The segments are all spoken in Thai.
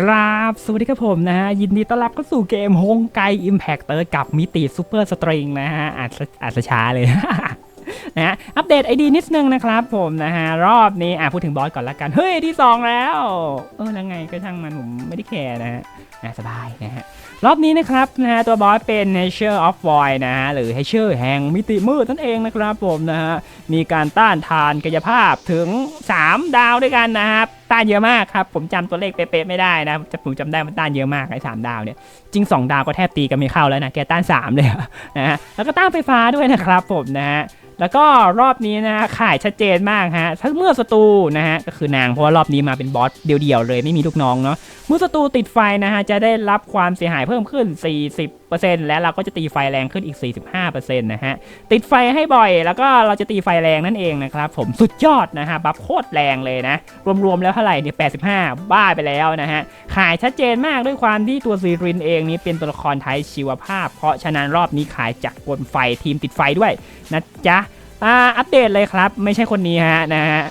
กราบสวัสดีครับผมนะฮะ ยินดีต้อนรับเข้าสู่เกมฮงไกอิมแพ t เตอร์กับมิติซูเปอร์สตริงนะฮะอาจจะอาจจะช้าเลย นะฮะอัปเดตไอดีนิดนึงนะครับผมนะฮะ รอบนี้ อะ พูดถึงบอสก่อนละกัน เฮ้ยที่สองแล้ว เออ แล้วไงก็ช่างมัน ผมไม่ได้แคร์นะฮะนะสบายนะฮะ รอบนี้นะครับนะฮะ ตัวบอสเป็น Nature of Void นะฮะ หรือ Nature แห่งมิติมืดนั่นเองนะครับผมนะฮะ มีการต้านทานกายภาพถึง 3 ดาวด้วยกันนะครับ ต้านเยอะมากครับ ผมจำตัวเลขเป๊ะๆไม่ได้นะจะผมจำได้มันต้านเยอะมากไอ้สามดาวเนี่ย จริง 2 ดาวก็แทบตีกันไม่เข้าแล้วนะ แกต้าน 3 เลยนะฮะ แล้วก็ต้านไฟฟ้าด้วยนะครับผมนะฮะ แล้วก็รอบนี้นะข่ายชัดเจนมากฮะ ถ้าเมื่อศัตรูนะฮะ ก็คือนางเพราะว่ารอบนี้มาเป็นบอสเดี่ยวๆเลยไม่มีลูกน้องเนาะ เมื่อศัตรูติดไฟนะฮะจะได้รับความเสียหายเพิ่มขึ้น 40 และเราก็จะตีไฟแรงขึ้นอีก 45%นะฮะ ติดไฟให้บ่อย แล้วก็เราจะตีไฟแรงนั่นเองนะครับ ผมสุดยอดนะฮะ บัฟโคตรแรงเลยนะ รวมๆแล้วเท่าไหร่เนี่ย 85 บ้าไปแล้วนะฮะ ขายชัดเจนมากด้วยความที่ตัวซีรินเองนี้เป็นตัวละครไทยชีวภาพ เพราะฉะนั้นรอบนี้ขายจากกลไฟทีมติดไฟด้วยนะจ๊ะอ่าอัปเดตเลยครับ ไม่ใช่คนนี้ฮะนะฮะ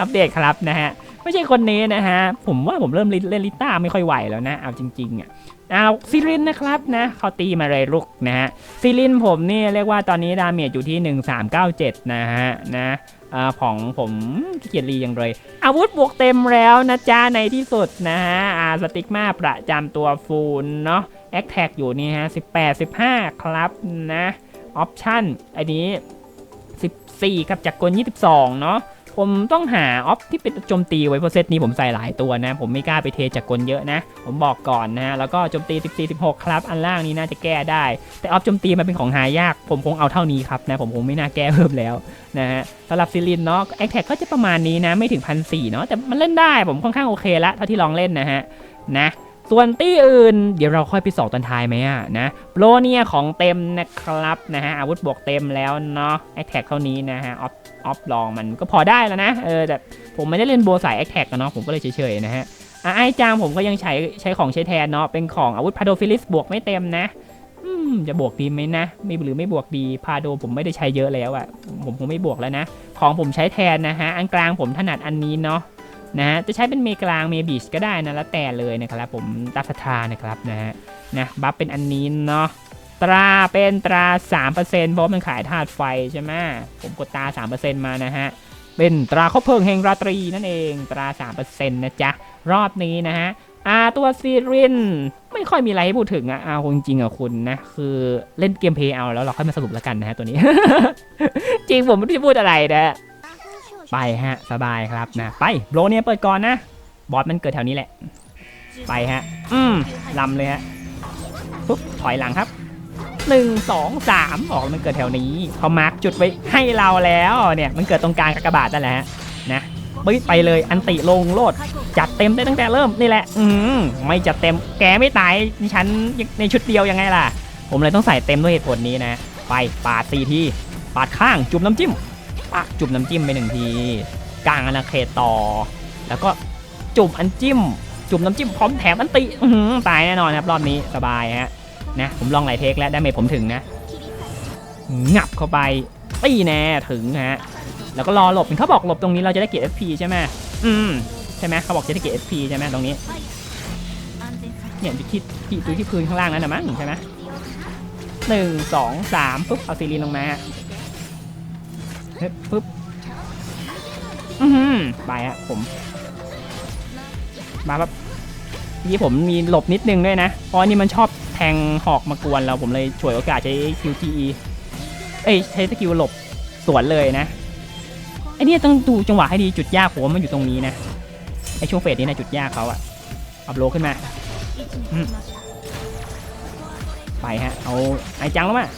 อัปเดตครับนะฮะ ไม่ใช่คนนี้นะฮะ ผมว่าผมเริ่มเล่นลิต้าไม่ค่อยไหวแล้วนะ เอาจริงๆอะเอาซิรินนะครับนะเขาตีมาเลยลูกนะฮะซิรินผมนี่เรียกว่าตอนนี้ดาเมจอยู่ที่ 1397 นะฮะนะอของผมขี้เกียจรีอย่างเลย อาวุธบวกเต็มแล้วนะจ๊ะในที่สุดนะฮะอาสติกมาประจำตัวฟูลเนาะแอคแท็กอยู่นี่ฮะ 18 15 ครับนะออปชั่นอันนี้ 14 กับจักรกล 22 เนาะ ผมต้องหาออฟที่เป็นโจมตีไว้เพราะเซตนี้ผมใส่หลายตัวนะ ผมไม่กล้าไปเทจากกลเยอะนะ ผมบอกก่อนนะแล้วก็โจมตี 14 16 ครับ อันล่างนี้น่าจะแก้ได้ แต่ออฟโจมตีมันเป็นของหายาก ผมคงเอาเท่านี้ครับนะผมคงไม่น่าแก้เพิ่มแล้วนะฮะสำหรับซิลินเนาะแอคแท็กก็จะประมาณนี้นะไม่ถึงพันสี่เนาะแต่มันเล่นได้ผมค่อนข้างโอเคละเท่าที่ลองเล่นนะฮะนะ ส่วนตี้อื่นเดี๋ยวเราค่อยไปสอบตอนท้ายไหมอะนะโปรเนี่ยของเต็มนะครับนะฮะอาวุธบวกเต็มแล้วเนาะแอคแท็กเท่านี้นะฮะออฟออฟลองมันก็พอได้แล้วนะเออแต่ผมไม่ได้เล่นโบสายแอคแท็กกันเนาะผมก็เลยเฉยๆนะฮะอะไอ้จางผมก็ยังใช้ใช้ของใช้แทนเนาะเป็นของอาวุธพาโดฟิลิสบวกไม่เต็มนะจะบวกดีไหมนะไม่หรือไม่บวกดีพาโดผมไม่ได้ใช้เยอะแล้วอะ่ะผมคงไม่บวกแล้วนะ ของผมใช้แทนนะฮะอันกลางผมถนัดอันนี้เนาะ นะฮะจะใช้เป็นเมกลางเมบิชก็ได้นะแล้วแต่เลยนะครับผมตาสทานะครับนะฮะนะบัฟเป็นอันนี้เนาะตราเป็นตรา 3%เพราะมันขายธาตุไฟใช่ไหมผมกดตรา 3%มานะฮะเป็นตราข้าวเพลิงแห่งราตรีนั่นเองตรา 3%นะจ๊ะ รอบนี้นะฮะอาตัวซีรินไม่ค่อยมีอะไรให้พูดถึงอะเอาจริงๆอะคุณนะ คือเล่นเกมเพลย์เอาแล้วเราค่อยมาสรุปแล้วกันนะฮะตัวนี้ จริงผมไม่ได้พูดอะไรนะ ไปฮะ สบายครับนะ ไปโบรเนี่ยเปิดก่อนนะ บอสมันเกิดแถวนี้แหละ ไปฮะ อืมลำเลยฮะปุ๊บถอยหลังครับหนึ่งสองสามออกมันเกิดแถวนี้เขามาร์กจุดไว้ให้เราแล้วเนี่ยมันเกิดตรงกลางกากบาทนั่นแหละฮะนะปึ๊บไปเลยอันติลงโลด จัดเต็มได้ตั้งแต่เริ่มนี่แหละ อืมไม่จัดเต็มแกไม่ตายฉันในชุดเดียวยังไงล่ะ ผมเลยต้องใส่เต็มด้วยเหตุผลนี้นะ ไปปาดสี่ทีปาดข้างจุ่มน้ำจิ้ม ปะจุ่มน้ำจิ้มไปหนึ่งทีกลางอาณาเขตต่อ แล้วก็จุ่มอันจิ้ม จุ่มน้ำจิ้มพร้อมแถมอันติตายแน่นอนครับรอบนี้สบายฮะนะผมลองหลายเทคแล้วได้เมผมถึงนะงับเข้าไปตีแน่ถึงฮะแล้วก็รอหลบเขาบอกหลบตรงนี้เราจะได้เกียรติ FP ใช่ไหมอืมใช่ไหมเขาบอกจะได้เกียรติ FP ใช่ไหมตรงนี้เนี่ยที่ที่ที่ดูที่พื้นข้างล่างนั่นนะมั้งใช่ไหมหนึ่งสองสามปุ๊บเอาซีรีนลงมาฮะ เฮ้ยปุ๊บ อือหือไปฮะผม มาแบบนี่ผมมีหลบนิดนึงด้วยนะ เพราะอันนี่มันชอบแทงหอกมากวนเราผมเลยฉวยโอกาสใช้ QTE เอ้ยใช้สกิลหลบสวนเลยนะไอเนี่ยต้องดูจังหวะให้ดีจุดยากผมว่ามันอยู่ตรงนี้นะไอช่วงเฟสนี้นะจุดยากเขาอะอัพโหลดขึ้นมา ไปฮะ เอาไอจังแล้วมา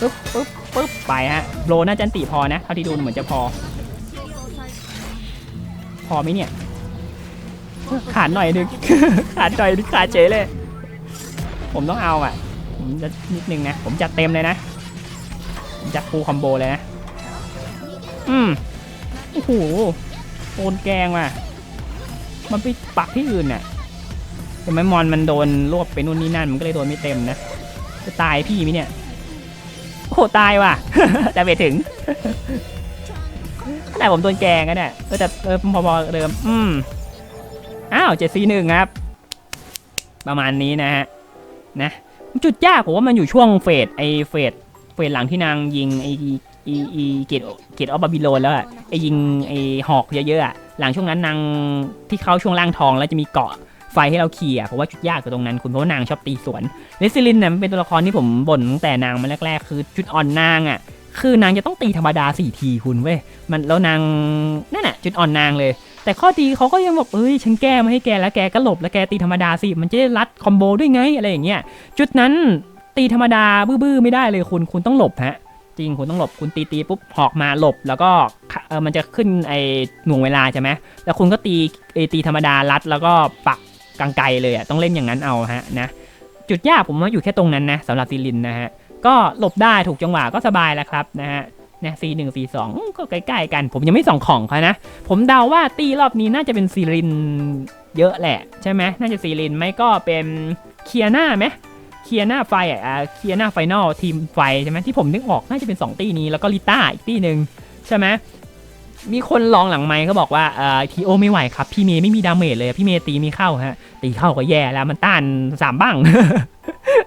ปึ๊บปึ๊บปึ๊บไปฮะโลน่าจันติพอนะเท่าที่ดูเหมือนจะพอ พอไหมเนี่ย ขาดหน่อยนึง ขาดหน่อยนึงขาดเฉยเลย ผมต้องเอาอะ ผมจะนิดนึงนะ ผมจัดเต็มเลยนะผมจัดฟูคอมโบเลยนะ อืมโอ้โหโอนแกงว่ะ มันไปปักที่อื่นน่ะแต่ไมมอนมันโดนรวบไปนู่นนี่นั่น มันก็เลยโดนไม่เต็มนะ จะตายพี่มิเนี่ย โอ้โหตายว่ะ แต่ไปถึงขนาดผมโดนแกงกันเนี่ยเออแต่เออพอๆเดิม อืมอ้าวเจ็ดสี่หนึ่งครับ ประมาณนี้นะฮะ นะ จุดยากผมว่ามันอยู่ช่วงเฟสไอเฟสเฟสหลังที่นางยิงไออีอีเกตเกตออฟบาบิโลนแล้วอะไอยิงไอหอกเยอะๆอะหลังช่วงนั้นนางที่เข้าช่วงล่างทองแล้วจะมีเกาะ ไฟให้เราขี่อะเพราะว่าจุดยากอยู่ตรงนั้นคุณเพราะว่านางชอบตีสวนเลซิลินเนี่ยมันเป็นตัวละครที่ผมบ่นตั้งแต่นางมาแรกๆ คือจุดอ่อนนางอะคือนางจะต้องตีธรรมดาสี่ทีคุณเว้ยมันแล้วนางนั่นแหะจุดอ่อนนางเลย แต่ข้อดีเขาก็ยังบอกเอ้ยฉันแก้มาให้แกแล้วแกก็หลบแล้วแกตีธรรมดาสิมันจะได้รัดคอมโบด้วยไงอะไรอย่างเงี้ยจุดนั้นตีธรรมดาบื้อๆไม่ได้เลยคุณคุณต้องหลบฮะจริงคุณต้องหลบคุณตีตีปุ๊บหอกมาหลบแล้วก็เออมันจะขึ้นไอหน่วงเวลาใช่ไหมแล้วคุณก็ตีไอตีธรรมดารัดแล้วก็ปัก กลางไกลเลยอะต้องเล่นอย่างนั้นเอาฮะนะจุดยากผมว่าอยู่แค่ตรงนั้นนะสำหรับซีลินนะฮะก็หลบได้ถูกจังหวะก็สบายแล้วครับนะฮะนะซีหนึ่งซีสองก็ใกล้ๆกัน ผมยังไม่ส่องของเขานะ ผมเดาว่าตีรอบนี้น่าจะเป็นซีรินเยอะแหละ ใช่ไหมน่าจะซีรินไม่ก็เป็นเคียนาไหมเคียนาไฟอะเคียนาไฟนอลทีมไฟใช่ไหมที่ผมนึกออกน่าจะเป็น 2 ตีนี้แล้วก็ลิต้าอีกตีหนึ่งใช่ไหม มีคนลองหลังไมค์เขาบอกว่าเอ่อทีโอไม่ไหวครับ พี่เมย์ไม่มีดาเมจเลยพี่เมย์ตีไม่เข้าฮะ ตีเข้าก็แย่แล้วมันต้านสามบ้าง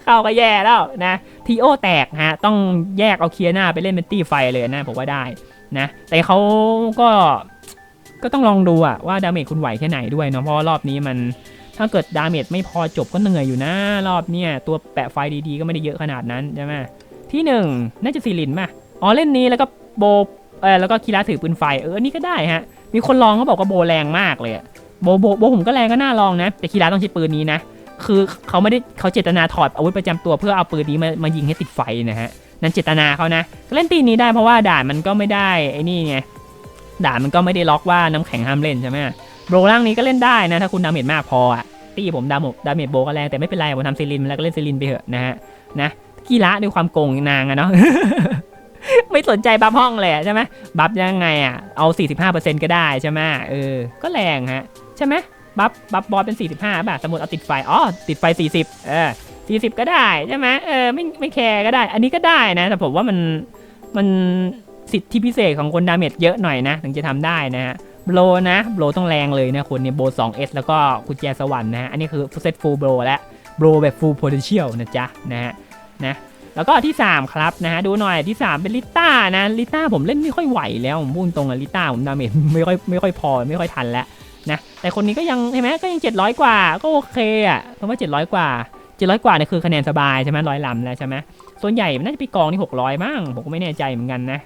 เข้าก็แย่แล้วนะทีโอแตกฮะ ต้องแยกเอาเคียร์หน้าไปเล่นเป็นตีไฟเลยนะผมว่าได้นะ แต่เขาก็ก็ต้องลองดูอะว่าดาเมจคุณไหวแค่ไหนด้วยเนาะเพราะรอบนี้มันถ้าเกิดดาเมจไม่พอจบก็เหนื่อยอยู่นะรอบเนี้ยตัวแปะไฟดีๆ ก็ไม่ได้เยอะขนาดนั้นใช่ไหมที่หนึ่งน่าจะซีลินป่ะอ๋อเล่นนี้แล้วก็โบ เออแล้วก็คีราถือปืนไฟเออนี่ก็ได้ฮะ มีคนลองเขาบอกว่าโบแรงมากเลยโบโบโบผมก็แรงก็น่าลองนะ แต่คีราต้องใช้ปืนนี้นะ คือเขาไม่ได้เขาเจตนาถอดอาวุธประจำตัวเพื่อเอาปืนนี้มามายิงให้ติดไฟนะฮะนั่นเจตนาเขานะเล่นตีนี้ได้เพราะว่าด่านมันก็ไม่ได้ไอ้นี่ไงด่านมันก็ไม่ได้ล็อกว่าน้ำแข็งห้ามเล่นใช่ไหมโบรล่างนี้ก็เล่นได้นะถ้าคุณดาเมจมากพออะตีผมดาเมจดาเมจโบก็แรงแต่ไม่เป็นไรผมทำซีลินแล้วก็เล่นซีลินไปเถอะนะฮะนะกีฬาด้วยความโกงนางอะเนาะ ไม่สนใจบัฟห้องเลยใช่ไหมบัฟยังไงอะเอา 45%ก็ได้ใช่ไหมเออ ก็แรงฮะ ใช่ไหมบัฟบัฟบอสเป็น 45ป่ะสมมติเอาติดไฟอ๋อติดไฟ 40 เออ 40 ก็ได้ใช่ไหมเออไม่ไม่แคร์ก็ได้ อันนี้ก็ได้นะ แต่ผมว่ามันมันสิทธิพิเศษของคนดาเมจเยอะหน่อยนะ ถึงจะทำได้นะฮะโบรนะโบรต้องแรงเลยนะคนเนี่ยโบ 2S แล้วก็กุญแจสวรรค์นะฮะอันนี้คือเซตฟูลโบรและโบรแบบ full potential นะจ๊ะนะฮะนะ แล้วก็ที่ 3 ครับนะฮะดูหน่อยที่ 3 เป็นลิต้านะลิต้าผมเล่นไม่ค่อยไหวแล้วผมพูดตรงอะลิต้าผมดาเมจไม่ค่อยไม่ค่อยพอไม่ค่อยทันแล้วนะแต่คนนี้ก็ยังใช่ไหมก็ยัง 700 กว่าก็โอเคอะเพราะว่า 700 กว่า 700 กว่าเนี่ยคือคะแนนสบายใช่ไหมร้อยลำแล้วใช่ไหมส่วนใหญ่มันน่าจะไปกองที่ 600บ้างผมก็ไม่แน่ใจเหมือนกันนะ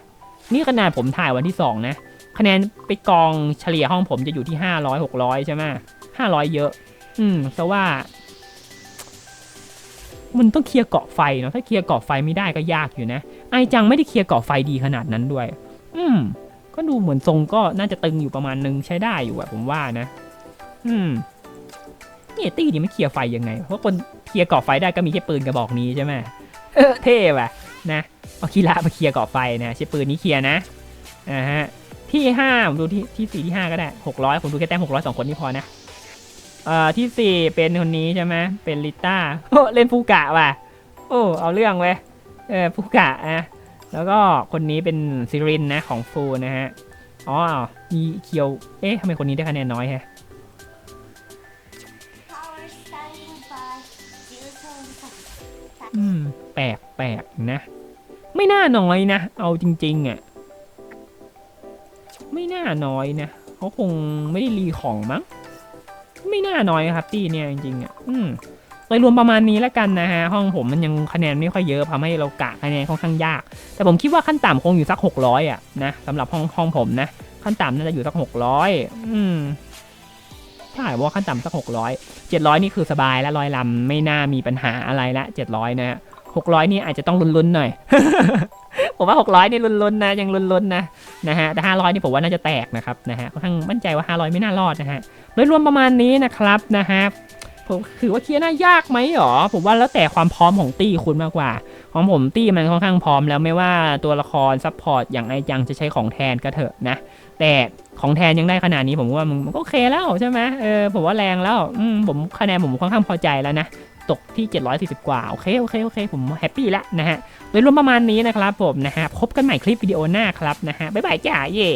นี่ขนาดผมถ่ายวันที่ 2 นะคะแนนไปกองเฉลี่ยห้องผมจะอยู่ที่ 500 600 ใช่ไหม500 เยอะ อืมแต่ว่า มันต้องเคลียร์เกาะไฟเนาะถ้าเคลียร์เกาะไฟไม่ได้ก็ยากอยู่นะ ไอจังไม่ได้เคลียร์เกาะไฟดีขนาดนั้นด้วย อืม ก็ดูเหมือนทรงก็น่าจะตึงอยู่ประมาณนึงใช้ได้อยู่อะผมว่านะ อืมเนี่ยตี้นี่ไม่เคลียร์ไฟยังไง เพราะคนเคลียร์เกาะไฟได้ก็มีแค่ปืนกระบอกนี้ใช่ไหมเออเท่ว่ะนะเอาคีระมาเคลียร์เกาะไฟนะใช้ปืนนี้เคลียร์นะอ่าฮะที่ห้าผมดูที่ที่สี่ที่ห้าก็ได้หกร้อยผมดูแค่แต้มหกร้อยสองคนนี่พอนะ เอ่อที่สี่เป็นคนนี้ใช่ไหมเป็นลิต้าโอ้เล่นฟูกะว่ะ โอ้เอาเรื่องเว้ยเออฟูกะนะแล้วก็คนนี้เป็นซิรินนะของฟูนะฮะอ๋อมีเคียว เอ๊ะทำไมคนนี้ได้คะแนนน้อยแฮะ Power standing by อืมแปลกแปลกนะ ไม่น่าน้อยนะ เอาจริง ๆอะไม่น่าน้อยนะเขาคงไม่ได้รีของมั้ง ไม่น่าน้อยครับตีเนี่ยจริงๆอะอืมโดยรวมประมาณนี้แล้วกันนะฮะ ห้องผมมันยังคะแนนไม่ค่อยเยอะทำให้เรากะคะแนนค่อนข้างยาก แต่ผมคิดว่าขั้นต่ำคงอยู่สักหกร้อยอะนะสำหรับห้องห้องผมนะ ขั้นต่ำน่าจะอยู่สักหกร้อยอืมถ้าว่าขั้นต่ำสักหกร้อยเจ็ดร้อยนี่คือสบายแล้วร้อยลำไม่น่ามีปัญหาอะไรละเจ็ดร้อยนะฮะ หกร้อยนี่อาจจะต้องลุ้นๆหน่อย ผมว่าหกร้อยนี่ลุ้นๆนะ ยังลุ้นๆนะนะฮะแต่ห้าร้อยนี่ผมว่าน่าจะแตกนะครับนะฮะค่อนข้างมั่นใจว่าห้าร้อยไม่น่ารอดนะฮะโดยรวมประมาณนี้นะครับนะฮะผมถือว่าเคลียร์น่ายากไหมหรอ ผมว่าแล้วแต่ความพร้อมของตี้คุณมากกว่า ของผมตี้มันค่อนข้างพร้อมแล้วไม่ว่าตัวละครซัพพอร์ตอย่างไอจังจะใช้ของแทนก็เถอะนะ แต่ของแทนยังได้ขนาดนี้ผมว่ามันก็โอเคแล้วใช่ไหมเออผมว่าแรงแล้วอืมผมคะแนนผมค่อนข้างพอใจแล้วนะ ตกที่ 740 กว่า โอเค โอเค โอเค ผมแฮปปี้แล้วนะฮะ โดยรวมประมาณนี้นะครับผมนะฮะ พบกันใหม่คลิปวิดีโอหน้าครับนะฮะ บ๊ายบายจ้าเย่